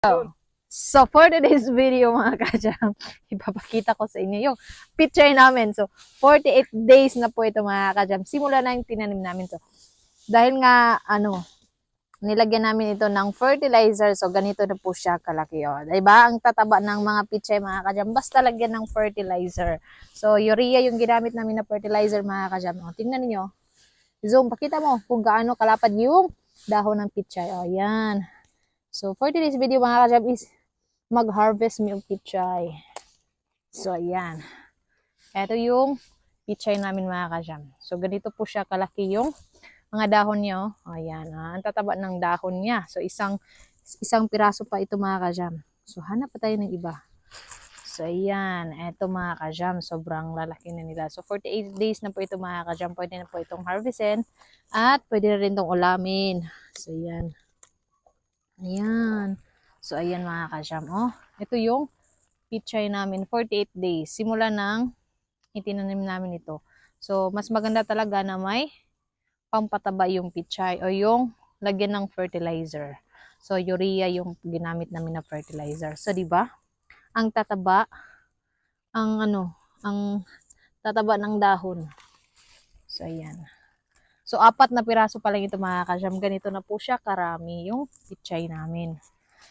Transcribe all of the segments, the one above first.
So, for today's video mga kajam, ipapakita ko sa inyo yung picture namin. So, 48 days na po ito mga kajam. Simula na yung tinanim namin to. Dahil nga, ano, nilagyan namin ito ng fertilizer. So, ganito na po siya kalaki. O. Diba? Ang tataba ng mga pichay mga kajam, basta lagyan ng fertilizer. So, urea yung ginamit namin na fertilizer mga kajam. O, tingnan niyo Zoom, pakita mo kung gaano kalapad yung dahon ng pichay. O, yan. So, for today's video mga kajam is mag-harvest mi yung pichay. So, ayan. Ito yung pichay namin mga kajam. So, ganito po siya kalaki yung mga dahon niya. Oh. Ayan. Ah, ang tataba ng dahon niya. So, isang isang piraso pa ito mga kajam. So, hanap pa tayo ng iba. So, ayan. Ito mga kajam. Sobrang lalaki na nila. So, 48 days na po ito mga kajam. Pwede na po itong harvestin. At pwede na rin itong ulamin. So, ayan. Ayan. So, ayan mga kasyam. Oh, ito yung pichay namin. 48 days. Simula nang itinanim namin ito. So, mas maganda talaga na may pampataba yung pichay o yung lagyan ng fertilizer. So, urea yung ginamit namin na fertilizer. So, di ba? Ang tataba, ang ano, ang tataba ng dahon. So, ayan. So, apat na piraso pa lang ito mga kasyam. Ganito na po siya karami yung pichay namin.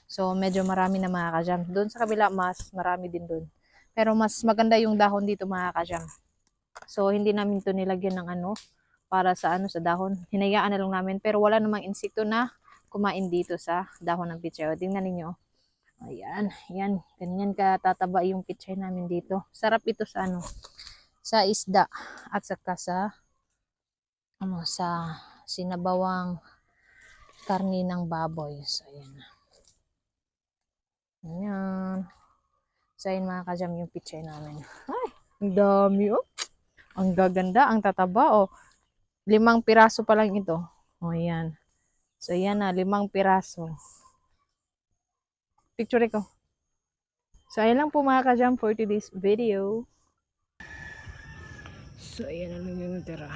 So, medyo marami na mga kajam. Doon sa kabila, mas marami din doon. Pero mas maganda yung dahon dito mga kajam. So, hindi namin to nilagyan ng ano, para sa ano, sa dahon. Hinayaan na lang namin. Pero wala namang insekto na kumain dito sa dahon ng pichay. O, tingnan ninyo. Ayan, ayan. Ganyan katataba yung pichay namin dito. Sarap ito sa ano, sa isda. At saka sa, ano, sa sinabawang karni ng baboy. So, ayan. Ayan. So, ayun mga kajam yung picture namin. Ay, ang dami oh. Ang gaganda, ang tataba oh. Limang piraso pa lang ito. Oh, ayan. So, ayan na, limang piraso. Picture ko. So, ayan lang po mga kajam for today's video. So, ayan na lang yung natira.